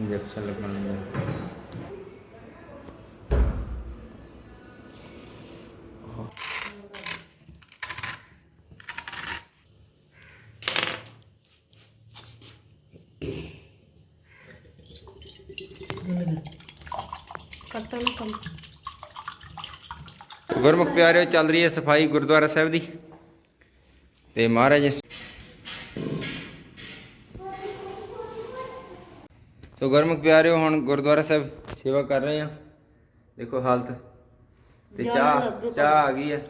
Injection ਲੱਗਣ ਗੁਰਮੁਖ ਪਿਆਰਿਓ ਚੱਲ ਰਹੀ ਹੈ ਸਫ਼ਾਈ ਗੁਰਦੁਆਰਾ ਸਾਹਿਬ ਦੀ। ਤੇ ਮਹਾਰਾਜ ਸੋ ਗੁਰਮੁਖ ਪਿਆਰਿਓ ਹੁਣ ਗੁਰਦੁਆਰਾ ਸਾਹਿਬ ਸੇਵਾ ਕਰ ਰਹੇ ਆ ਦੇਖੋ ਹਾਲਤ। ਤੇ ਚਾਹ ਚਾਹ ਆ ਗਈ ਹੈ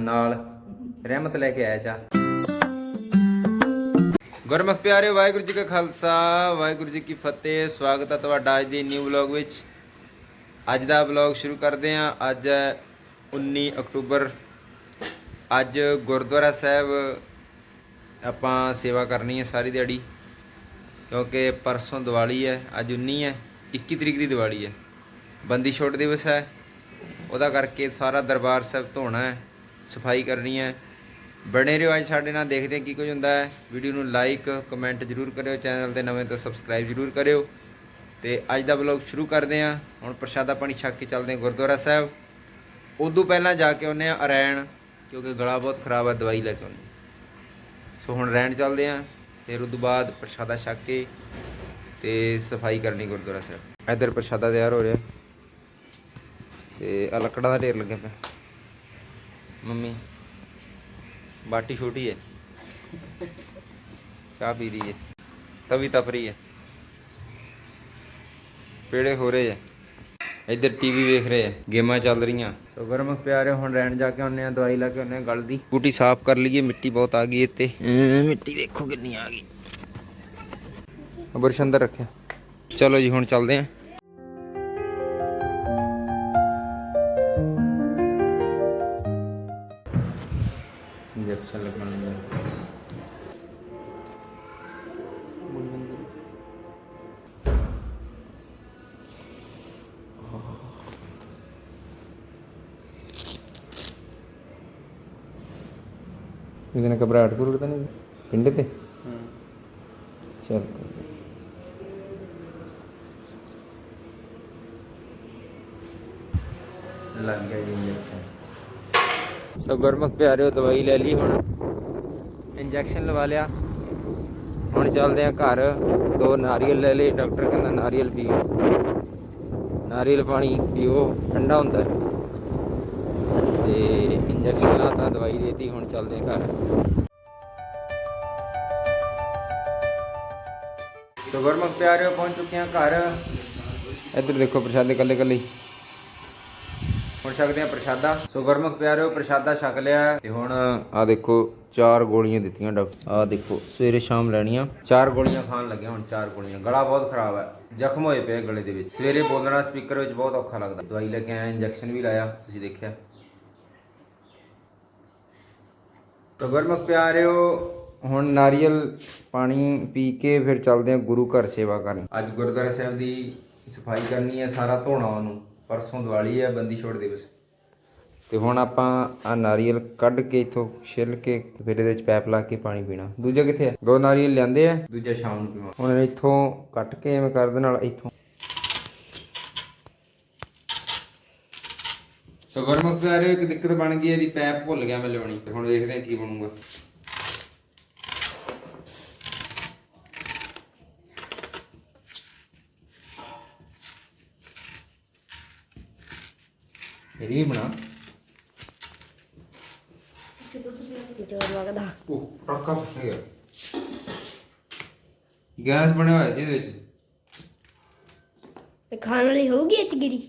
ਨਾਲ ਰਹਿਮਤ ਲੈ ਕੇ ਆਇਆ ਚਾਹ। ਗੁਰਮੁਖ ਪਿਆਰਿਓ ਵਾਹਿਗੁਰੂ ਜੀ ਕਾ ਖਾਲਸਾ ਵਾਹਿਗੁਰੂ ਜੀ ਕੀ ਫਤਿਹ। ਸਵਾਗਤ ਹੈ ਤੁਹਾਡਾ ਅੱਜ ਦੀ ਨਿਊ ਵਲੌਗ ਵਿੱਚ। ਅੱਜ ਦਾ ਵਲੌਗ ਸ਼ੁਰੂ ਕਰਦੇ ਹਾਂ। ਅੱਜ ਹੈ 19 ਅਕਤੂਬਰ। ਅੱਜ ਗੁਰਦੁਆਰਾ ਸਾਹਿਬ ਆਪਾਂ ਸੇਵਾ ਕਰਨੀ ਹੈ ਸਾਰੀ ਦਿਹਾੜੀ। ਕਿਉਂਕਿ ਪਰਸੋਂ ਦੀਵਾਲੀ ਹੈ, ਅੱਜ 19 ਹੈ 21 ਤਰੀਕ ਦੀ ਦੀਵਾਲੀ ਹੈ। ਬੰਦੀ ਛੋੜ ਦਿਵਸ ਹੈ। ਉਹਦਾ ਕਰਕੇ ਸਾਰਾ ਦਰਬਾਰ ਸਾਹਿਬ ਧੋਣਾ ਹੈ, ਸਫ਼ਾਈ ਕਰਨੀ ਹੈ। ਬਣੇ ਰਹੋ ਅੱਜ ਸਾਡੇ ਨਾਲ, ਦੇਖਦੇ ਹਾਂ ਕੀ ਕੁਝ ਹੁੰਦਾ ਹੈ। ਵੀਡੀਓ ਨੂੰ ਲਾਈਕ ਕਮੈਂਟ ਜ਼ਰੂਰ ਕਰਿਓ, ਚੈਨਲ ਤੇ ਨਵੇਂ ਤਾਂ ਸਬਸਕ੍ਰਾਈਬ ਜ਼ਰੂਰ ਕਰਿਓ। ਤੇ ਅੱਜ ਦਾ ਵਲੌਗ ਸ਼ੁਰੂ ਕਰਦੇ ਹਾਂ। ਹੁਣ ਪ੍ਰਸ਼ਾਦਾ ਪਾਣੀ ਛੱਕ ਕੇ ਚੱਲਦੇ ਹਾਂ ਗੁਰਦੁਆਰਾ ਸਾਹਿਬ। ਉਦੋਂ ਪਹਿਲਾਂ ਜਾ ਕੇ ਆਉਂਦੇ ਹਾਂ ਅਰੈਣ, ਕਿਉਂਕਿ ਗਲਾ ਬਹੁਤ ਖਰਾਬ ਹੈ, ਦਵਾਈ ਲੈ ਕੇ ਆਉਂਦੇ ਸੋ ਹੁਣ ਰੈਣ ਚੱਲਦੇ ਹਾਂ। ਫਿਰ ਉਦੋਂ ਬਾਅਦ ਪ੍ਰਸ਼ਾਦਾ ਛਕ ਕੇ ਤੇ ਸਫ਼ਾਈ ਕਰਨੀ ਗੁਰਦੁਆਰਾ ਸਾਹਿਬ। ਇੱਧਰ ਪ੍ਰਸ਼ਾਦਾ ਤਿਆਰ ਹੋ ਰਿਹਾ। ਤੇ ਆ ਲੱਕੜਾਂ ਦਾ ਢੇਰ ਲੱਗਿਆ ਪਿਆ। ਮੰਮੀ, ਬਾਟੀ ਛੋਟੀ ਹੈ। ਚਾਹ ਪੀ ਰਹੀ ਹੈ। ਤਵੀ ਤਪ ਰਹੀ ਹੈ। ਪੇੜੇ ਹੋ ਰਹੇ ਹੈ। ਇੱਧਰ ਟੀਵੀ ਵੇਖ ਰਹੇ ਆ ਗੇਮਾਂ ਚੱਲ ਰਹੀਆਂ। ਸੋ ਗਰਮਕ ਪਿਆਰੇ ਹੁਣ ਰਹਿਣ ਜਾ ਕੇ ਆਉਨੇ ਆ ਦਵਾਈ ਲੈ ਕੇ ਆਉਨੇ ਆ ਗਲ ਦੀ ਬੂਟੀ ਸਾਫ਼ ਕਰ ਲਈਏ ਮਿੱਟੀ ਬਹੁਤ ਆ ਗਈ ਇੱਥੇ। ਮਿੱਟੀ ਦੇਖੋ ਕਿੰਨੀ ਆ ਗਈ। ਬੁਰਸ਼ ਅੰਦਰ ਰੱਖਿਆ। ਚਲੋ ਜੀ ਹੁਣ ਚੱਲਦੇ ਆ। ਇੰਜੈਕਸ਼ਨ ਲੱਗਣ ਦਾ ਇਹਦੇ ਨਾਲ ਘਬਰਾਹਟ ਕਰੂੜ ਤਾਂ ਨਹੀਂ ਪਿੰਡੇ ਤੇ? ਚਲ ਲੱਗ ਗਿਆ ਜੀ ਇੰਜੈਕਸ਼ਨ ਸੋ ਗੁਰਮੁਖ ਪਿਆਰਿਓ, ਦਵਾਈ ਲੈ ਲਈ ਹੁਣ। ਇੰਜੈਕਸ਼ਨ ਲਵਾ ਲਿਆ। ਹੁਣ ਚੱਲਦੇ ਆ ਘਰ। ਦੋ ਨਾਰੀਅਲ ਲੈ ਲਏ। ਡਾਕਟਰ ਕਹਿੰਦਾ ਨਾਰੀਅਲ ਪੀਓ। ਨਾਰੀਅਲ ਪਾਣੀ ਪੀਓ। ਠੰਡਾ ਹੁੰਦਾ। ਤੇ ਇੰਜੈਕਸ਼ਨ ਲਾਤਾ, ਦਵਾਈ ਦੇਤੀ, ਹੁਣ ਚੱਲਦੇ ਘਰ। ਸੋ ਗੁਰਮੁਖ ਪਿਆਰਿਓ, ਪਹੁੰਚ ਚੁੱਕੇ ਹਾਂ ਘਰ। ਇੱਧਰ ਦੇਖੋ ਪ੍ਰਸ਼ਾਦੇ ਕੱਲੇ ਕੱਲੇ ਹੁਣ ਛਕਦੇ ਆ ਪ੍ਰਸ਼ਾਦਾ। ਸੋ ਗੁਰਮੁਖ ਪਿਆਰਿਓ, ਪ੍ਰਸ਼ਾਦਾ ਛਕ ਲਿਆ ਤੇ ਹੁਣ ਆ ਦੇਖੋ, ਚਾਰ ਗੋਲੀਆਂ ਦਿੱਤੀਆਂ ਡਾਕਟਰ। ਆ ਦੇਖੋ, ਸਵੇਰੇ ਸ਼ਾਮ ਲੈਣੀਆਂ। ਚਾਰ ਗੋਲੀਆਂ ਖਾਣ ਲੱਗਿਆ ਹੁਣ, ਚਾਰ ਗੋਲੀਆਂ। ਗਲਾ ਬਹੁਤ ਖਰਾਬ ਹੈ। ਜ਼ਖਮ ਹੋਏ ਪਏ ਗਲੇ ਦੇ ਵਿੱਚ। ਸਵੇਰੇ ਬੋਲਣਾ ਸਪੀਕਰ ਵਿੱਚ ਬਹੁਤ ਔਖਾ ਲੱਗਦਾ। ਦਵਾਈ ਲੈ ਕੇ ਆਇਆ, ਇੰਜੈਕਸ਼ਨ ਵੀ ਲਾਇਆ, ਤੁਸੀਂ ਦੇਖਿਆ। ਤਾਂ ਗੁਰਮੁਖ ਪਿਆਰਿਓ, ਹੁਣ ਨਾਰੀਅਲ ਪਾਣੀ ਪੀ ਕੇ ਫਿਰ ਚੱਲਦੇ ਆ ਗੁਰੂ ਘਰ ਸੇਵਾ ਕਰਨ। ਅੱਜ ਗੁਰਦੁਆਰਾ ਸਾਹਿਬ ਦੀ ਸਫ਼ਾਈ ਕਰਨੀ ਹੈ ਸਾਰਾ ਧੋਣਾ ਉਹਨੂੰ, ਪਰਸੋਂ ਦੀਵਾਲੀ ਹੈ, ਬੰਦੀ ਛੋੜ ਦਿਵਸ। ਤੇ ਹੁਣ ਆਪਾਂ ਆ ਨਾਰੀਅਲ ਕੱਢ ਕੇ ਇਥੋਂ ਛਿੱਲ ਕੇ ਫਿਰ ਇਹਦੇ ਵਿੱਚ ਪੈਪ ਲਾ ਕੇ ਪਾਣੀ ਪੀਣਾ। ਦੂਜਾ ਕਿੱਥੇ ਹੈ? ਦੋ ਨਾਰੀਅਲ ਲਿਆਂਦੇ ਆ। ਦੂਜਾ ਸ਼ਾਮ ਨੂੰ ਪੀਵਾਂ ਹੁਣ ਇਥੋਂ ਕੱਟ ਕੇ ਐਵੇਂ ਕਰ ਦੇ ਨਾਲ ਇਥੋਂ। ਸੋ ਗੁਰਮੁਖ ਪਿਆਰਿਓ ਇੱਕ ਦਿੱਕਤ ਬਣ ਗਈ ਇਹਦੀ ਪੈਪ ਭੁੱਲ ਗਿਆ ਮੈਂ ਲਿਆਉਣੀ ਤੇ ਹੁਣ ਵੇਖਦੇ ਆ ਕੀ ਬਣੂਗਾ। ਇਹ ਬਣਾ। ਗੈਸ ਬਣਿਆ ਹੋਇਆ ਸੀ ਇਹਦੇ ਵਿੱਚ। ਇਹ ਖਾਣ ਵਾਲੀ ਹੋਊਗੀ ਚ ਗਿਰੀ?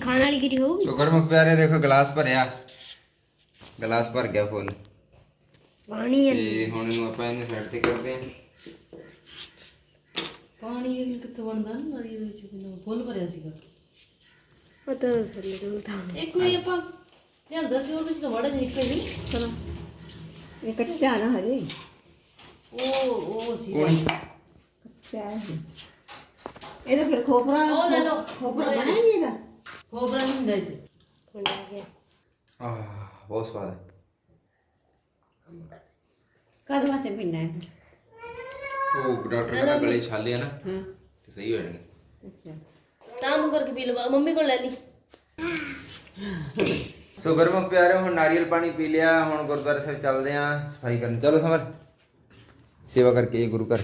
ਖਾਣ ਵਾਲੀ ਗਿਰੀ ਹੋਊਗੀ? ਗੁਰਮੁਖ ਪਿਆਰੇ ਦੇਖੋ ਗਲਾਸ ਭਰਿਆ। ਗਲਾਸ ਭਰ ਗਿਆ ਫੁੱਲ। ਪਾਣੀ ਹੈ ਤੇ ਹੁਣ ਇਹਨੂੰ ਆਪਾਂ ਇਹਨੂੰ ਸਾਈਡ ਤੇ ਕਰਦੇ ਹਾਂ। ਪਾਣੀ ਵੀ ਕਿੱਥੋਂ ਬਣਦਾ ਨਾ ਨਾਲੀ ਦੇ ਵਿੱਚ ਕਿੰਨਾ ਫੁੱਲ ਭਰਿਆ ਸੀਗਾ। ਉਹ ਤਾਂ ਥੱਲੇ ਡੁੱਲਦਾ ਇੱਕ ਵਾਰੀ ਆਪਾਂ ਲਿਆਂਦਾ ਸੀ ਉਹਦੇ ਚ ਤਾਂ ਵੜਾ ਨਿਕਲ ਸੀ ਚਲੋ। ਇਹ ਕੱਚਾ ਨਾ ਹਜੇ। ਉਹ ਉਹ ਸੀ। ਕੋਈ ਕੱਚਾ ਹੈ ਇਹਦਾ ਫਿਰ ਖੋਪਰਾ ਉਹ ਲੈ ਲਓ। ਖੋਪਰਾ ਬਣਿਆ ਨਹੀਂ ਇਹਦਾ? ਖੋਬਰਾ ਨਹੀਂ ਹੁੰਦਾ ਇਹ ਚ। ਆ ਗਿਆ। ਆਹ ਬਹੁਤ ਸਵਾਦ ਹੈ। ਕਦ ਵਾਸਤੇ ਪੀਣਾ ਹੈ? ਉਹ ਡਾਕਟਰ ਕਹਿੰਦਾ ਗਲੇ ਛਾਲੇ ਆ ਨਾ ਹਾਂ। ਤੇ ਸਹੀ ਹੋ ਜਾਣਗੇ ਅੱਛਾ। ਕੰਮ ਕਰਕੇ ਪੀ ਲਵਾ ਮੰਮੀ ਕੋਲ ਲੈ ਲਈ। ਸੋ ਗੁਰਮੁਖ ਪਿਆਰੇ ਹੁਣ ਨਾਰੀਅਲ ਪਾਣੀ ਪੀ ਲਿਆ ਹੁਣ ਗੁਰਦੁਆਰਾ ਸਾਹਿਬ ਚੱਲਦੇ ਆਂ ਸਫ਼ਾਈ ਕਰਨ। ਚਲੋ ਸਮਰ ਸੇਵਾ ਕਰਕੇ ਗੁਰੂ ਘਰ।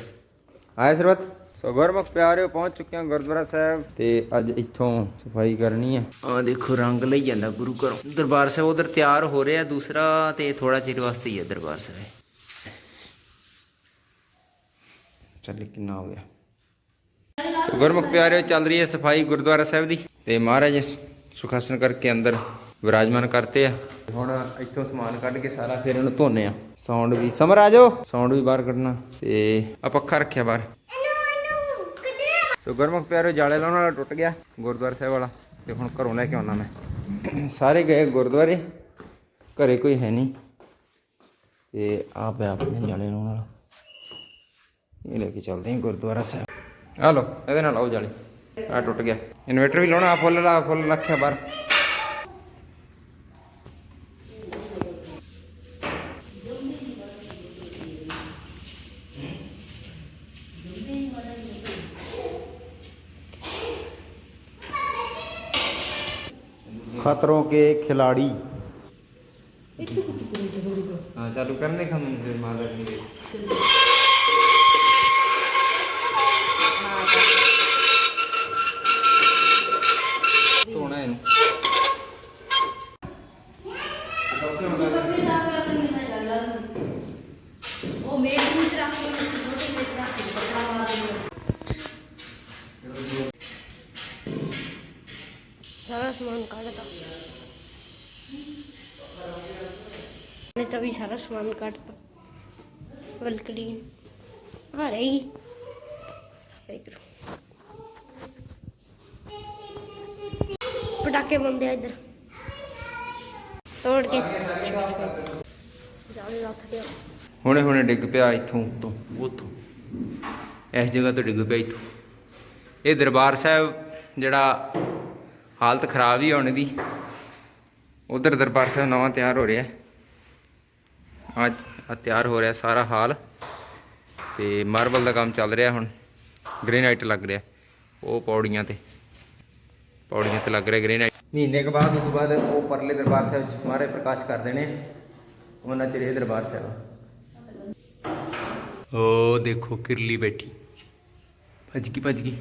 ਆਇਆ ਸਰਬਤ? ਸੋ ਗੁਰਮੁਖ ਪਿਆਰੇ ਪਹੁੰਚ ਚੁੱਕੇ ਹਾਂ ਗੁਰਦੁਆਰਾ ਸਾਹਿਬ ਤੇ ਅੱਜ ਇੱਥੋਂ ਸਫ਼ਾਈ ਕਰਨੀ ਹੈ ਆ ਦੇਖੋ ਰੰਗ ਲਈ ਜਾਂਦਾ ਗੁਰੂ ਘਰੋਂ। ਦਰਬਾਰ ਸਾਹਿਬ ਉਧਰ ਤਿਆਰ ਹੋ ਰਿਹਾ ਦੂਸਰਾ ਤੇ ਥੋੜਾ ਚਿਰ ਵਾਸਤੇ ਹੀ ਹੈ ਦਰਬਾਰ ਸਾਹਿਬ। ਚੱਲ ਕਿੰਨਾ ਹੋ ਗਿਆ। ਸੋ ਗੁਰਮੁਖ ਪਿਆਰਿਓ, ਚੱਲ ਰਹੀ ਹੈ ਸਫ਼ਾਈ ਗੁਰਦੁਆਰਾ ਸਾਹਿਬ ਦੀ। ਤੇ ਮਹਾਰਾਜ ਸੁਖਾਸਨ ਕਰਕੇ ਅੰਦਰ ਵਿਰਾਜਮਾਨ ਕਰਤੇ ਆ। ਹੁਣ ਇੱਥੋਂ ਸਮਾਨ ਕੱਢ ਕੇ ਸਾਰਾ ਫਿਰ ਇਹਨੂੰ ਧੋਨੇ ਆ। ਸਾਊਂਡ ਵੀ, ਸਮਰ ਆ ਜਾਓ। ਸਾਊਂਡ ਵੀ ਬਾਹਰ ਕੱਢਣਾ। ਤੇ ਆ ਪੱਖਾ ਰੱਖਿਆ ਬਾਹਰ। ਸੋ ਗੁਰਮੁਖ ਪਿਆਰਿਓ, ਜਾਲੇ ਲਾਉਣ ਵਾਲਾ ਟੁੱਟ ਗਿਆ ਗੁਰਦੁਆਰਾ ਸਾਹਿਬ ਵਾਲਾ। ਤੇ ਹੁਣ ਘਰੋਂ ਲੈ ਕੇ ਆਉਣਾ ਮੈਂ। ਸਾਰੇ ਗਏ ਗੁਰਦੁਆਰੇ। ਘਰੇ ਕੋਈ ਹੈ ਨਹੀਂ। ਤੇ ਆ ਪਿਆ ਆਪਣੇ ਜਾਲੇ ਲਾਉਣ ਵਾਲਾ। ਇਹ ਲੈ ਕੇ ਚੱਲਦੇ ਹਾਂ ਗੁਰਦੁਆਰਾ ਸਾਹਿਬ ਆ ਲਓ ਇਹਦੇ ਨਾਲ ਆਓ ਜਾਲੀ ਆ ਟੁੱਟ ਗਿਆ ਇਨਵੇਟਰ ਵੀ ਲਾਉਣਾ ਆ ਫੁੱਲ ਲਾ ਫੁੱਲ ਰੱਖਿਆ ਬਾਹਰ खतरों के खिलाड़ी हाँ चालू करने का मन फिर मार ਧੋਣਾ ਇਹਨੂੰ। ਸਾਰਾ ਸਮਾਨ ਕੱਢਤਾ ਨੇ ਤਾਂ ਵੀ ਸਾਰਾ ਸਮਾਨ ਕੱਢਤਾ ਵਲਕੜੀ ਆ ਰਹੀ। ਇਧਰ। ਪਟਾਕੇ ਬੰਦੇ ਆ ਤੋੜ ਕੇ। ਜਾਲੇ ਲੱਥ ਗਿਆ ਹੁਣੇ ਹੁਣੇ ਡਿੱਗ ਪਿਆ ਇੱਥੋਂ ਤੋਂ ਉੱਥੋਂ। ਇਸ ਜਗ੍ਹਾ ਤੋਂ ਡਿੱਗ ਪਿਆ ਇੱਥੋਂ। ਇਹ ਦਰਬਾਰ ਸਾਹਿਬ ਜਿਹੜਾ ਹਾਲਤ ਖਰਾਬ ਹੀ ਹੋਣ ਦੀ ਉਧਰ ਦਰਬਾਰ ਸਾਹਿਬ ਨਵਾਂ ਤਿਆਰ ਹੋ ਰਿਹਾ ਅੱਜ ਤਿਆਰ ਹੋ ਰਿਹਾ ਸਾਰਾ ਹਾਲ। ਤੇ ਮਾਰਬਲ ਦਾ ਕੰਮ ਚੱਲ ਰਿਹਾ ਹੁਣ। ਗ੍ਰੇਨਾਈਟ ਲੱਗ ਰਿਹਾ। ਉਹ ਪੌੜੀਆਂ ਤੇ। ਪੌੜੀਆਂ ਤੇ ਲੱਗ ਰਿਹਾ ਗ੍ਰੇਨਾਈਟ ਮਹੀਨੇ ਕੇ ਬਾਅਦ ਉਸ ਤੋਂ ਬਾਅਦ ਉਹ ਪਰਲੇ ਦਰਬਾਰ ਸਾਹਿਬ ਚ ਮਾਰੇ ਪ੍ਰਕਾਸ਼ ਕਰ ਦੇਣੇ। ਉਹਨਾਂ ਚ ਇਹ ਦਰਬਾਰ ਸਾਹਿਬ ਓ ਦੇਖੋ ਕਿਰਲੀ ਬੈਠੀ। ਭੱਜ ਗਈ ਭੱਜ ਗਈ।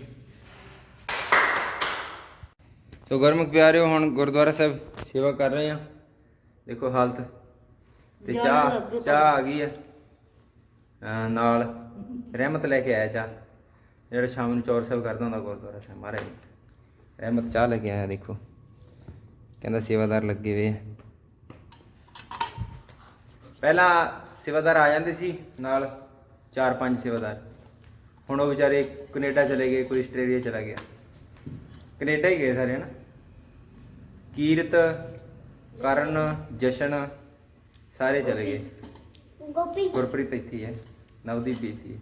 ਸੋ ਗੁਰਮੁਖ ਪਿਆਰਿਓ ਹੁਣ ਗੁਰਦੁਆਰਾ ਸਾਹਿਬ ਸੇਵਾ ਕਰ ਰਹੇ ਆ। ਦੇਖੋ ਹਾਲਤ। ਤੇ ਚਾਹ ਚਾਹ ਆ ਗਈ ਆ। ਨਾਲ ਰਹਿਮਤ ਲੈ ਕੇ ਆਇਆ ਚਾਹ। ਜਿਹੜਾ ਸ਼ਾਮ ਨੂੰ ਚੌਰ ਸਾਹਿਬ ਕਰਦਾ ਹੁੰਦਾ ਗੁਰਦੁਆਰਾ ਸਾਹਿਬ ਮਹਾਰਾਜ। ਰਹਿਮਤ ਚਾਹ ਲੈ ਕੇ ਆਇਆ ਦੇਖੋ। ਕਹਿੰਦਾ ਸੇਵਾਦਾਰ ਲੱਗੇ ਹੋਏ ਆ। ਪਹਿਲਾਂ ਸੇਵਾਦਾਰ ਆ ਜਾਂਦੇ ਸੀ ਨਾਲ ਚਾਰ ਪੰਜ ਸੇਵਾਦਾਰ। ਹੁਣ ਉਹ ਵਿਚਾਰੇ ਕੈਨੇਡਾ ਚਲੇ ਗਏ ਕੋਈ ਆਸਟ੍ਰੇਲੀਆ ਚਲਾ ਗਿਆ। ਕੈਨੇਡਾ ਹੀ ਗਏ ਸਾਰੇ ਹਨਾ? ਕੀਰਤ ਕਰਨ ਜਸ਼ਨ ਸਾਰੇ ਚਲੇ ਗਏ। ਗੋਪੀ। ਗੁਰਪ੍ਰੀਤ ਇੱਥੇ ਹੀ ਨਵਦੀਪ ਵੀ ਇੱਥੇ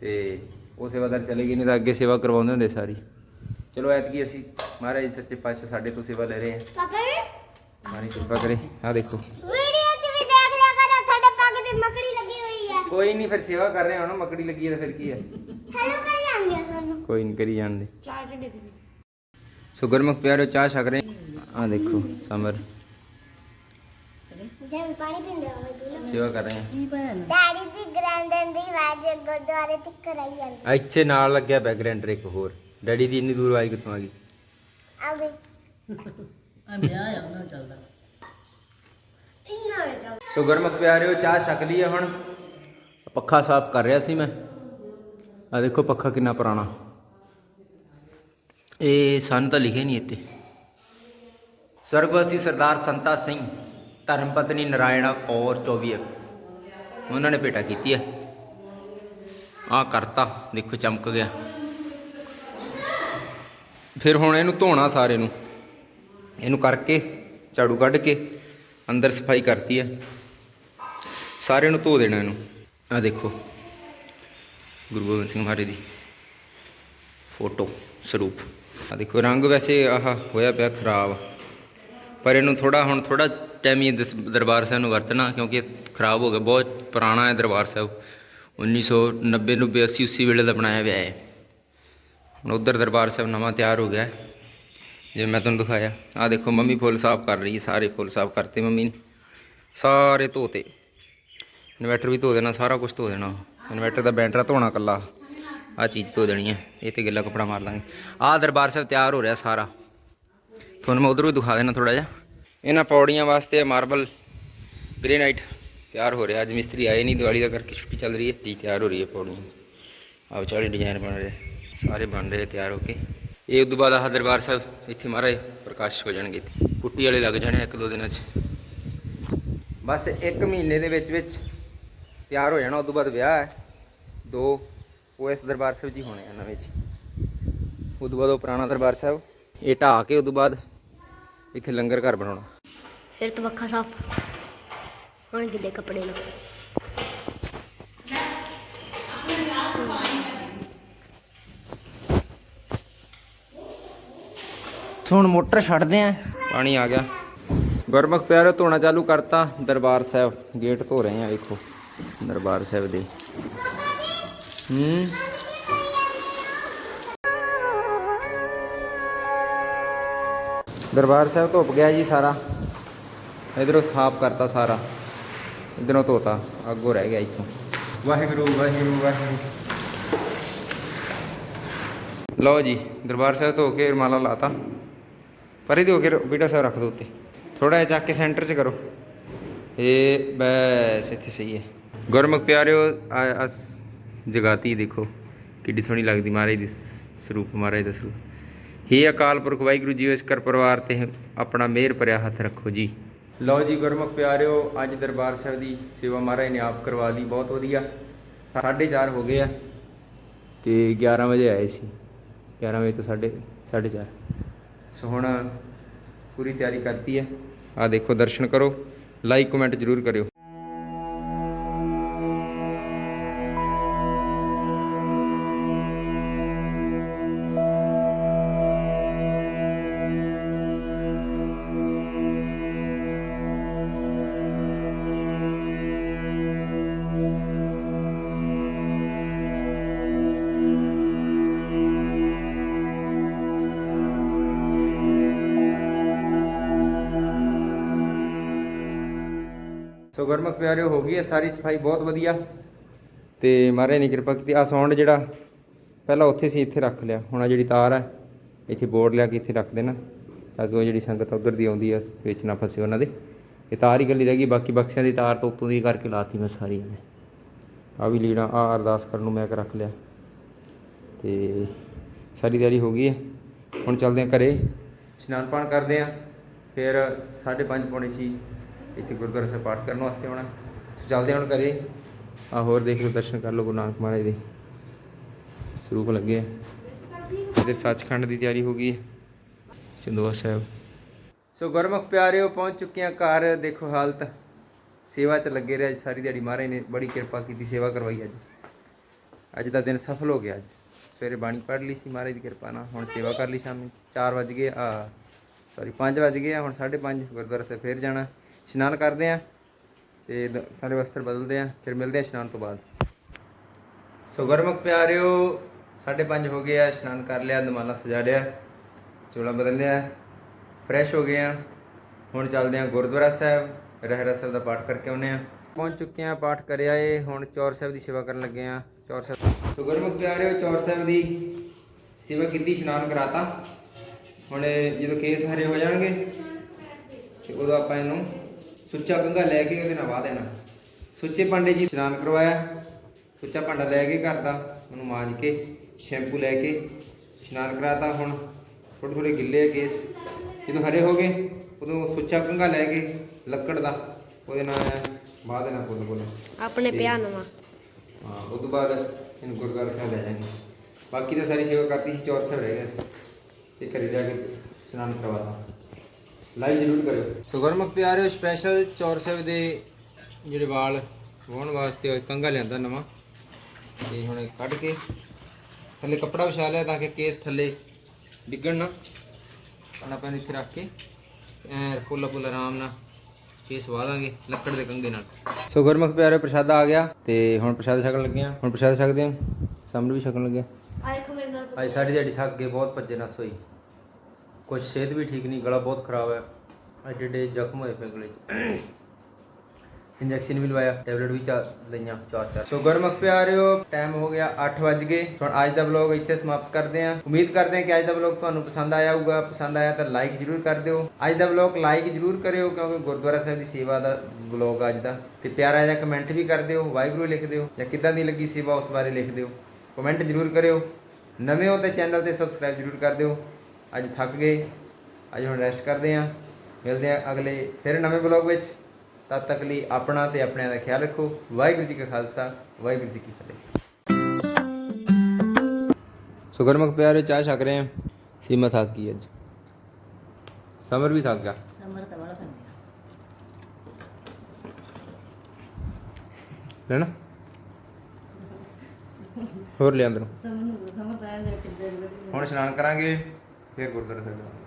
ਤੇ ਉਹ ਸੇਵਾਦਾਰ ਚਲੇ ਗਏ ਨਹੀਂ ਤਾਂ ਅੱਗੇ ਸੇਵਾ ਕਰਵਾਉਂਦੇ ਹੁੰਦੇ ਸਾਰੀ। ਚਲੋ ਐਤਕੀ ਅਸੀਂ ਮਹਾਰਾਜ ਸੱਚੇ ਪਾਤਸ਼ਾਹ ਸਾਡੇ ਤੋਂ ਸੇਵਾ ਲੈ ਰਹੇ ਹਾਂ। ਪਾਪਾ ਨੇ ਮਾਰੀ ਕਿਰਪਾ ਕਰੇ ਆ ਦੇਖੋ। ਵੀਡੀਓ 'ਚ ਵੀ ਦੇਖ ਲਿਆ ਕਰੋ ਸਾਡੇ ਪੱਗ ਤੇ ਮੱਕੜੀ ਲੱਗੀ ਹੋਈ ਹੈ। ਕੋਈ ਨਹੀਂ ਫਿਰ ਸੇਵਾ ਕਰ ਰਹੇ ਹਾਂ ਨਾ ਮੱਕੜੀ ਲੱਗੀ ਹੈ ਤਾਂ ਫਿਰ ਕੀ ਹੈ। ਹੈਲੋ ਕਰ ਜਾਂਗੇ ਤੁਹਾਨੂੰ? ਕੋਈ ਨਹੀਂ ਕਰੀ ਜਾਣ ਦੇ ਚਾਰ ਢਿੱਡੇ ਦੇ? ਸੋ ਗੁਰਮੁਖ ਪਿਆਰਿਓ ਚਾਹ ਛਕ ਰਹੇ ਆ ਦੇਖੋ ਸਮਰ ਜਿਵੇਂ ਪਾਣੀ ਪੀਂਦੇ ਹੋਵੇ ਤੂੰ ਸੇਵਾ ਕਰ ਰਹੇ ਕੀ ਨਾ ਡੈਡੀ ਦੀ ਗ੍ਰੈਂਡਨ ਦੀ ਆਵਾਜ਼ ਗੁਰਦੁਆਰੇ ਤੱਕ ਆਈ ਜਾਂਦੀ। ਆ ਇੱਥੇ ਨਾਲ ਲੱਗਿਆ ਬੈਕਗ੍ਰਾਉਂਡਰ ਇੱਕ ਹੋਰ। ਡੈਡੀ ਦੀ ਇੰਨੀ ਦੂਰ ਆਵਾਜ਼ ਕਿੱਥੋਂ ਆ ਗਈ? ਆ ਗਈ। ਆ ਵਿਆਹ ਆ ਉਹਨਾਂ ਚੱਲਦਾ। ਇੰਨਾ ਹੈ ਤਾਂ ਸੋ ਗਰਮਕ ਪਿਆਰਿਓ ਚਾਹ ਛਕ ਲਈ ਹੈ ਹੁਣ। ਪੱਖਾ ਸਾਫ਼ ਕਰ ਰਿਹਾ ਸੀ ਮੈਂ। ਆ ਦੇਖੋ ਪੱਖਾ ਕਿੰਨਾ ਪੁਰਾਣਾ। ਇਹ ਸਾਨੂੰ ਤਾਂ ਲਿਖਿਆ ਨਹੀਂ ਇੱਥੇ। ਸਰਗਵਾਸੀ ਸਰਦਾਰ ਸੰਤਾ ਸਿੰਘ ਧਰਮ ਪਤਨੀ ਨਰਾਇਣਾ ਔਰ 24 ਉਹਨਾਂ ਨੇ ਭੇਟਾ ਕੀਤੀ ਹੈ। ਆ ਕਰਤਾ, ਦੇਖੋ ਚਮਕ ਗਿਆ। ਫਿਰ ਹੁਣ ਇਹਨੂੰ ਧੋਣਾ ਸਾਰੇ ਨੂੰ। ਇਹਨੂੰ ਕਰਕੇ ਝਾੜੂ ਕੱਢ ਕੇ ਅੰਦਰ ਸਫ਼ਾਈ ਕਰਤੀ ਹੈ। ਸਾਰੇ ਨੂੰ ਧੋ ਦੇਣਾ ਇਹਨੂੰ। ਆ ਦੇਖੋ, ਗੁਰੂ ਗੋਬਿੰਦ ਸਿੰਘ ਮਹਾਰਾਜ ਦੀ ਫੋਟੋ, ਸਰੂਪ। ਆ ਦੇਖੋ, ਰੰਗ ਵੈਸੇ ਆਹ ਹੋਇਆ ਪਿਆ ਖਰਾਬ। ਪਰ ਇਹਨੂੰ ਥੋੜਾ ਹੁਣ ਥੋੜਾ ਟਾਈਮ ਹੀ ਦਸ- ਦਰਬਾਰ ਸਾਹਿਬ ਨੂੰ ਵਰਤਣਾ, ਕਿਉਂਕਿ ਇਹ ਖਰਾਬ ਹੋ ਗਿਆ। ਬਹੁਤ ਪੁਰਾਣਾ ਹੈ ਦਰਬਾਰ ਸਾਹਿਬ। 1990 90 80 80 ਵੇਲੇ ਦਾ ਬਣਾਇਆ ਹੋਇਆ ਹੈ। ਹੁਣ ਉਧਰ ਦਰਬਾਰ ਸਾਹਿਬ ਨਵਾਂ ਤਿਆਰ ਹੋ ਗਿਆ ਹੈ। ਜਿਵੇਂ ਮੈਂ ਤੁਹਾਨੂੰ ਦਿਖਾਇਆ ਆ ਦੇਖੋ, ਮੰਮੀ ਫੁੱਲ ਸਾਫ਼ ਕਰ ਰਹੀ ਹੈ, ਸਾਰੇ ਫੁੱਲ ਸਾਫ਼ ਕਰਤੇ ਮੰਮੀ ਨੇ। ਸਾਰੇ ਧੋਤੇ। ਇਨਵਰਟਰ ਵੀ ਧੋ ਦੇਣਾ, ਸਾਰਾ ਕੁਝ ਧੋ ਦੇਣਾ। ਇਨਵਰਟਰ ਦਾ ਬੈਟਰਾ ਧੋਣਾ ਕੱਲਾ ਆ ਚੀਜ਼ ਧੋ ਦੇਣੀ ਹੈ। ਇਹ ਤੇ ਗਿੱਲਾ ਕੱਪੜਾ ਮਾਰ ਲਾਂਗੇ। ਆ ਦਰਬਾਰ ਸਾਹਿਬ ਤਿਆਰ ਹੋ ਰਿਹਾ ਸਾਰਾ। ਤੁਹਾਨੂੰ ਮੈਂ ਉਧਰੋਂ ਵੀ ਦਿਖਾ ਦੇਣਾ ਥੋੜਾ ਜਿਹਾ। ਇਹਨਾਂ ਪੌੜੀਆਂ ਵਾਸਤੇ ਮਾਰਬਲ ਗ੍ਰੇਨਾਈਟ ਤਿਆਰ ਹੋ ਰਿਹਾ। ਅੱਜ ਮਿਸਤਰੀ ਆਏ ਨਹੀਂ, ਦੀਵਾਲੀ ਦਾ ਕਰਕੇ ਛੁੱਟੀ ਚੱਲ ਰਹੀ ਹੈ। ਜੀ ਤਿਆਰ ਹੋ ਰਹੀ ਹੈ ਪੌੜੀਆਂ। ਆ ਵਿਚਾਲੇ ਡਿਜ਼ਾਈਨ ਬਣ ਰਹੇ। ਸਾਰੇ ਬਣ ਰਹੇ ਤਿਆਰ ਹੋ ਕੇ। ਇਹ ਉਦੋਂ ਬਾਅਦ ਆਹ ਦਰਬਾਰ ਸਾਹਿਬ ਇੱਥੇ ਮਹਾਰਾਜ ਪ੍ਰਕਾਸ਼ ਹੋ ਜਾਣਗੇ ਇੱਥੇ। ਪੁੱਟੀ ਵਾਲੇ ਲੱਗ ਜਾਣੇ ਇੱਕ ਦੋ ਦਿਨਾਂ 'ਚ। ਬਸ ਇੱਕ ਮਹੀਨੇ ਦੇ ਵਿੱਚ ਵਿੱਚ ਤਿਆਰ ਹੋ ਜਾਣਾ। ਉਦੋਂ ਬਾਅਦ ਵਿਆਹ ਹੈ। ਦੋ, ਉਹ ਇਸ ਦਰਬਾਰ ਸਾਹਿਬ 'ਚ ਹੀ ਹੋਣੇ ਆ ਨਵੇਂ 'ਚ। ਉਦੋਂ ਬਾਅਦ ਉਹ ਪੁਰਾਣਾ ਦਰਬਾਰ ਸਾਹਿਬ। ਇਹ ਢਾਹ ਕੇ ਉਦੋਂ ਬਾਅਦ ਇੱਥੇ ਲੰਗਰ ਘਰ ਬਣਾਉਣਾ। ਫਿਰ ਤੋਂ ਪੱਖਾ ਸਾਫ਼ ਹੁਣ ਗਿੱਲੇ ਕੱਪੜੇ ਨਾਲ। ਹੁਣ ਮੋਟਰ ਛੱਡਦੇ ਆ? ਪਾਣੀ ਆ ਗਿਆ। ਗੁਰਮੁਖ ਪਿਆਰੋ ਧੋਣਾ ਚਾਲੂ ਕਰਤਾ ਦਰਬਾਰ ਸਾਹਿਬ। ਗੇਟ ਧੋ ਰਹੇ ਆ ਵੇਖੋ। ਦਰਬਾਰ ਸਾਹਿਬ ਦੇ। ਹੂੰ। ਦਰਬਾਰ ਸਾਹਿਬ ਧੁੱਪ ਗਿਆ ਜੀ ਸਾਰਾ। ਇਧਰੋਂ ਸਾਫ਼ ਕਰਤਾ ਸਾਰਾ। ਇਧਰੋਂ ਧੋਤਾ। ਅੱਗੋਂ ਰਹਿ ਗਿਆ ਇੱਥੋਂ। ਵਾਹਿਗੁਰੂ ਵਾਹਿਗੁਰੂ ਵਾਹਿਗੁਰੂ। ਲਓ ਜੀ ਦਰਬਾਰ ਸਾਹਿਬ ਧੋ ਕੇ ਰਮਾਲਾ ਲਾਤਾ। ਪਰੇ ਹੋ ਕੇ ਬੀਟਾ ਸਾਹਿਬ ਰੱਖ ਦੋ ਉੱਤੇ। ਥੋੜਾ ਜਿਹਾ ਚੱਕ ਕੇ ਸੈਂਟਰ 'ਚ ਕਰੋ। ਇਹ ਬਸ ਇੱਥੇ ਸਹੀ ਹੈ। ਗੁਰਮੁਖ ਪਿਆਰਿਓ ਜਗਾਤੀ ਦੇਖੋ। ਕਿੱਡੀ ਸੋਹਣੀ ਲੱਗਦੀ ਮਹਾਰਾਜ ਦੀ ਸਰੂਪ ਮਹਾਰਾਜ ਦਾ ਸਰੂਪ। ਹੀ ਅਕਾਲ ਪੁਰਖ ਵਾਹਿਗੁਰੂ ਜੀ ਇਸ ਕਰ ਪਰਿਵਾਰ ਤੇ ਆਪਣਾ ਮਿਹਰ ਭਰਿਆ ਹੱਥ ਰੱਖੋ ਜੀ। ਲਓ ਜੀ ਗੁਰਮੁਖ ਪਿਆਰਿਓ, ਅੱਜ ਦਰਬਾਰ ਸਾਹਿਬ ਦੀ ਸੇਵਾ ਮਹਾਰਾਜ ਨੇ ਆਪ ਕਰਵਾ ਲਈ, ਬਹੁਤ ਵਧੀਆ। 4:30 ਹੋ ਗਏ ਆ ਤੇ 11 ਵਜੇ ਆਏ ਸੀ। 11 ਵਜੇ ਤੋਂ ਸਾਢੇ ਸਾਢੇ ਚਾਰ। ਸੋ ਹੁਣ ਪੂਰੀ ਤਿਆਰੀ ਕਰਤੀ ਹੈ। ਆ ਦੇਖੋ, ਦਰਸ਼ਨ ਕਰੋ ਲਾਈਕ ਕਮੈਂਟ ਜਰੂਰ ਕਰਿਓ। ਸੋ ਗੁਰਮੁਖ ਪਿਆਰਿਓ, ਹੋ ਗਈ ਹੈ ਸਾਰੀ ਸਫ਼ਾਈ, ਬਹੁਤ ਵਧੀਆ। ਤੇ ਮਹਾਰਾਜ ਨੇ ਕਿਰਪਾ ਕੀਤੀ। ਆ ਸਾਊਂਡ ਜਿਹੜਾ, ਪਹਿਲਾਂ ਉੱਥੇ ਸੀ, ਇੱਥੇ ਰੱਖ ਲਿਆ। ਹੁਣ ਆ ਜਿਹੜੀ ਤਾਰ ਹੈ, ਇੱਥੇ ਬੋਰਡ ਲਿਆ ਕੇ ਇੱਥੇ ਰੱਖ ਦੇਣਾ, ਤਾਂ ਕਿ ਉਹ ਜਿਹੜੀ ਸੰਗਤ ਉਧਰ ਦੀ ਆਉਂਦੀ ਆ, ਵਿੱਚ ਨਾ ਫਸੇ ਉਹਨਾਂ ਦੇ। ਇਹ ਤਾਰ ਹੀ ਗੱਲੀ ਰਹਿ ਗਈ, ਬਾਕੀ ਬਖਸ਼ਿਆਂ ਦੀ ਤਾਰ ਤੋਂ ਉੱਤੋਂ ਦੀ ਕਰਕੇ ਲਾਤੀ ਮੈਂ ਸਾਰੀ ਨੇ। ਆ ਵੀ ਲੀੜਾ ਆ ਅਰਦਾਸ ਕਰਨ ਨੂੰ ਮੈਂ ਇੱਕ ਰੱਖ ਲਿਆ। ਤੇ ਸਾਰੀ ਤਿਆਰੀ ਹੋ ਗਈ ਹੈ। ਹੁਣ ਚੱਲਦੇ ਹਾਂ ਘਰੇ। ਇਸ਼ਨਾਨ ਪਾਣ ਕਰਦੇ ਹਾਂ। ਫਿਰ 5:30 ਪੌਣੇ ਛੇ ਇੱਥੇ ਗੁਰਦੁਆਰਾ ਸਾਹਿਬ ਪਾਠ ਕਰਨ ਵਾਸਤੇ ਆਉਣਾ। ਸੋ ਚੱਲਦੇ ਹੁਣ ਘਰੇ। ਆ ਹੋਰ ਦੇਖ ਲਓ, ਦਰਸ਼ਨ ਕਰ ਲਓ ਗੁਰੂ ਨਾਨਕ ਮਹਾਰਾਜ ਦੇ। ਸਰੂਪ ਲੱਗੇ ਆ। ਇਧਰ ਸੱਚਖੰਡ ਦੀ ਤਿਆਰੀ ਹੋ ਗਈ ਹੈ। ਚੰਦੋਆ ਸਾਹਿਬ। ਸੋ ਗੁਰਮੁਖ ਪਿਆਰਿਓ, ਪਹੁੰਚ ਚੁੱਕੇ ਆ ਘਰ। ਦੇਖੋ ਹਾਲਤ। ਸੇਵਾ 'ਚ ਲੱਗੇ ਰਹੇ ਅੱਜ ਸਾਰੀ ਦਿਹਾੜੀ। ਮਹਾਰਾਜ ਨੇ ਬੜੀ ਕਿਰਪਾ ਕੀਤੀ, ਸੇਵਾ ਕਰਵਾਈ ਅੱਜ। ਅੱਜ ਦਾ ਦਿਨ ਸਫਲ ਹੋ ਗਿਆ ਅੱਜ। ਸਵੇਰੇ ਬਾਣੀ ਪੜ੍ਹ ਲਈ ਸੀ ਮਹਾਰਾਜ ਦੀ ਕਿਰਪਾ ਨਾਲ। ਹੁਣ ਸੇਵਾ ਕਰ ਲਈ ਸ਼ਾਮੀ। 4 ਵਜ ਗਏ ਆ। ਸੌਰੀ 5 ਵਜ ਗਏ ਆ। ਹੁਣ 5:30 ਗੁਰਦੁਆਰਾ ਸਾਹਿਬ ਫੇਰ ਜਾਣਾ। ਇਸ਼ਨਾਨ ਕਰਦੇ ਆ ਤੇ ਦ- ਸਾਰੇ ਵਸਤਰ ਬਦਲਦੇ ਆ ਫਿਰ ਮਿਲਦੇ ਆ ਇਸ਼ਨਾਨ ਤੋਂ ਬਾਅਦ। ਸੋ ਗੁਰਮੁਖ ਪਿਆਰਿਓ 5:30 ਹੋ ਗਏ ਆ, ਇਸ਼ਨਾਨ ਕਰ ਲਿਆ ਦਮਾਲਾ ਸਜਾ ਲਿਆ, ਚੋਲਾ ਬਦਲ ਲਿਆ ਫਰੈਸ਼ ਹੋ ਗਏ ਆ ਹੁਣ ਚੱਲਦੇ ਆ ਗੁਰਦੁਆਰਾ ਸਾਹਿਬ ਰਹਿਰਾ ਸਾਹਿਬ ਦਾ ਪਾਠ ਕਰਕੇ ਆਉਨੇ ਆ ਪਹੁੰਚ ਚੁੱਕੇ ਆ ਪਾਠ ਕਰਿਆ ਏ, ਹੁਣ ਚੌਰ ਸਾਹਿਬ ਦੀ ਸੇਵਾ ਕਰਨ ਲੱਗੇ ਆ ਚੌਰ ਸਾਹਿਬ। ਸੋ ਗੁਰਮੁਖ ਪਿਆਰਿਓ, ਚੌਰ ਸਾਹਿਬ ਦੀ ਸੇਵਾ ਕੀਤੀ, ਇਸ਼ਨਾਨ ਕਰਾਤਾ। ਹੁਣ ਜਦੋਂ ਕੇਸ ਹਰੇ ਹੋ ਜਾਣਗੇ, ਤੇ ਉਦੋਂ ਆਪਾਂ ਇਹਨੂੰ ਸੁੱਚਾ ਕੰਗਾ ਲੈ ਕੇ ਉਹਦੇ ਨਾਲ ਵਾਹ ਦੇਣਾ। ਸੁੱਚੇ ਭਾਂਡੇ ਜੀ ਇਸ਼ਨਾਨ ਕਰਵਾਇਆ। ਸੁੱਚਾ ਭਾਂਡਾ ਲੈ ਕੇ ਘਰ ਦਾ ਉਹਨੂੰ ਮਾਂਜ ਕੇ ਸ਼ੈਂਪੂ ਲੈ ਕੇ ਇਸ਼ਨਾਨ ਕਰਾਤਾ ਹੁਣ। ਥੋੜੇ ਥੋੜੇ ਗਿੱਲੇ ਕੇਸ ਜਦੋਂ ਹਰੇ ਹੋ ਗਏ ਉਦੋਂ ਸੁੱਚਾ ਕੰਗਾ ਲੈ ਕੇ ਲੱਕੜ ਦਾ। ਉਹਦੇ ਨਾਲ ਵਾਹ ਦੇਣਾ ਪੁੱਲ ਪੁੱਲ ਆਪਣੇ ਪਿਆ ਨਵਾਂ ਹਾਂ ਉਸ ਤੋਂ ਬਾਅਦ ਇਹਨੂੰ ਗੁਰਦੁਆਰਾ ਸਾਹਿਬ ਲੈ ਜਾਵਾਂਗੇ ਬਾਕੀ ਤਾਂ ਸਾਰੀ ਸੇਵਾ ਕਰਤੀ ਸੀ ਚੌਰ ਸਾਹਿਬ ਰਹਿ ਗਿਆ ਸੀ ਤੇ ਘਰੇ ਜਾ ਕੇ ਇਸ਼ਨਾਨ ਕਰਵਾਤਾ ਲਾਈਕ ਜ਼ਰੂਰ ਕਰਿਓ। ਸੋ ਗੁਰਮੁਖ ਪਿਆਰਿਓ ਸਪੈਸ਼ਲ ਚੌਰ ਸਾਹਿਬ ਦੇ ਜਿਹੜੇ ਵਾਲ ਵਾਹੁਣ ਵਾਸਤੇ ਉਹ ਕੰਗਾ ਲਿਆਂਦਾ ਨਵਾਂ। ਤੇ ਹੁਣ ਇਹ ਕੱਢ ਕੇ ਥੱਲੇ ਕੱਪੜਾ ਵਿਛਾ ਲਿਆ ਤਾਂ ਕਿ ਕੇਸ ਥੱਲੇ ਡਿੱਗਣ ਨਾ। ਹੁਣ ਆਪਾਂ ਇੱਥੇ ਰੱਖ ਕੇ ਐ ਫੁੱਲ ਫੁੱਲ ਆਰਾਮ ਨਾਲ ਕੇਸ ਵਾਹ ਦਾਂਗੇ ਲੱਕੜ ਦੇ ਕੰਗੇ ਨਾਲ। ਸੋ ਗੁਰਮੁਖ ਪਿਆਰੇ ਪ੍ਰਸ਼ਾਦਾ ਆ ਗਿਆ ਤੇ ਹੁਣ ਪ੍ਰਸ਼ਾਦ ਛਕਣ ਲੱਗੇ ਆ ਹੁਣ ਪ੍ਰਸ਼ਾਦ ਛਕਦੇ ਆ ਸਾਹਮਣੇ ਵੀ ਛਕਣ ਲੱਗੇ ਆ ਆ ਦੇਖੋ ਮੇਰੇ ਨਾਲ ਅੱਜ ਸਾਡੀ ਦਿਹਾੜੀ ਥੱਕ ਗਏ ਬਹੁਤ ਭੱਜੇ ਨਸ ਹੋਈ। ਕੁਛ ਸਿਹਤ ਵੀ ਠੀਕ ਨਹੀਂ, ਗਲਾ ਬਹੁਤ ਖਰਾਬ ਹੈ। ਅੱਜ ਡੇ ਜ਼ਖਮ ਹੋਏ ਪਏ ਗਲੇ 'ਚ। ਇੰਜੈਕਸ਼ਨ ਵੀ ਲਵਾਇਆ, ਟੈਬਲੇਟ ਵੀ ਚਾ, ਲਈਆਂ, ਚਾਰ ਚਾਰ। ਸੋ ਗੁਰਮੁਖ ਪਿਆਰਿਓ ਟਾਈਮ ਹੋ ਗਿਆ 8 ਵੱਜ ਗਏ। ਹੁਣ ਅੱਜ ਦਾ ਵਲੌਗ ਇੱਥੇ ਸਮਾਪਤ ਕਰਦੇ ਹਾਂ। ਉਮੀਦ ਕਰਦੇ ਹਾਂ ਕਿ ਅੱਜ ਦਾ ਵਲੌਗ ਤੁਹਾਨੂੰ ਪਸੰਦ ਆਇਆ ਹੋਊਗਾ। ਪਸੰਦ ਆਇਆ ਤਾਂ ਲਾਈਕ ਜਰੂਰ ਕਰ ਦਿਓ। ਅੱਜ ਦਾ ਵਲੌਗ ਲਾਈਕ ਜਰੂਰ ਕਰਿਓ, ਕਿਉਂਕਿ ਗੁਰਦੁਆਰਾ ਸਾਹਿਬ ਦੀ ਸੇਵਾ ਦਾ ਵਲੌਗ ਅੱਜ ਦਾ। ਤੇ ਪਿਆਰਾ ਜਿਹਾ ਕਮੈਂਟ ਵੀ ਕਰ ਦਿਓ, ਵਾਹਿਗੁਰੂ ਲਿਖ ਦਿਓ, ਜਾਂ ਕਿੱਦਾਂ ਦੀ ਲੱਗੀ ਸੇਵਾ ਉਸ ਬਾਰੇ ਲਿਖ ਦਿਓ। ਕਮੈਂਟ ਜਰੂਰ ਕਰਿਓ। ਨਵੇਂ ਹੋ ਤੇ ਚੈਨਲ ਤੇ ਸਬਸਕ੍ਰਾਈਬ ਜਰੂਰ ਕਰ ਦਿਓ। ਅੱਜ ਥੱਕ ਗਏ ਅੱਜ ਹੁਣ ਰੈਸਟ ਕਰਦੇ ਹਾਂ। ਮਿਲਦੇ ਹਾਂ ਅਗਲੇ ਫਿਰ ਨਵੇਂ ਵਲੌਗ ਵਿੱਚ। ਤਦ ਤੱਕ ਲਈ ਆਪਣਾ ਤੇ ਆਪਣਿਆਂ ਦਾ ਖਿਆਲ ਰੱਖੋ। ਵਾਹਿਗੁਰੂ ਜੀ ਕਾ ਖਾਲਸਾ ਵਾਹਿਗੁਰੂ ਜੀ ਕੀ ਫਤਿਹ। ਸੋ ਗੁਰਮੁਖ ਪਿਆਰੇ ਚਾਹ ਛਕ ਰਹੇ ਹਾਂ। ਸੀਮਾ ਥੱਕ ਗਈ ਅੱਜ। ਸਮਰ ਵੀ ਥੱਕ ਗਿਆ। ਸਮਰ ਤਾਂ ਬੜਾ ਥੱਕ ਲੈਣਾ? ਹੋਰ ਲਿਆ ਅੰਦਰੋਂ। ਹੁਣ ਇਸ਼ਨਾਨ ਕਰਾਂਗੇ। ਫਿਰ ਗੁਰਦੁਆਰਾ ਸਾਹਿਬ। ਜਾਵਾਂਗੇ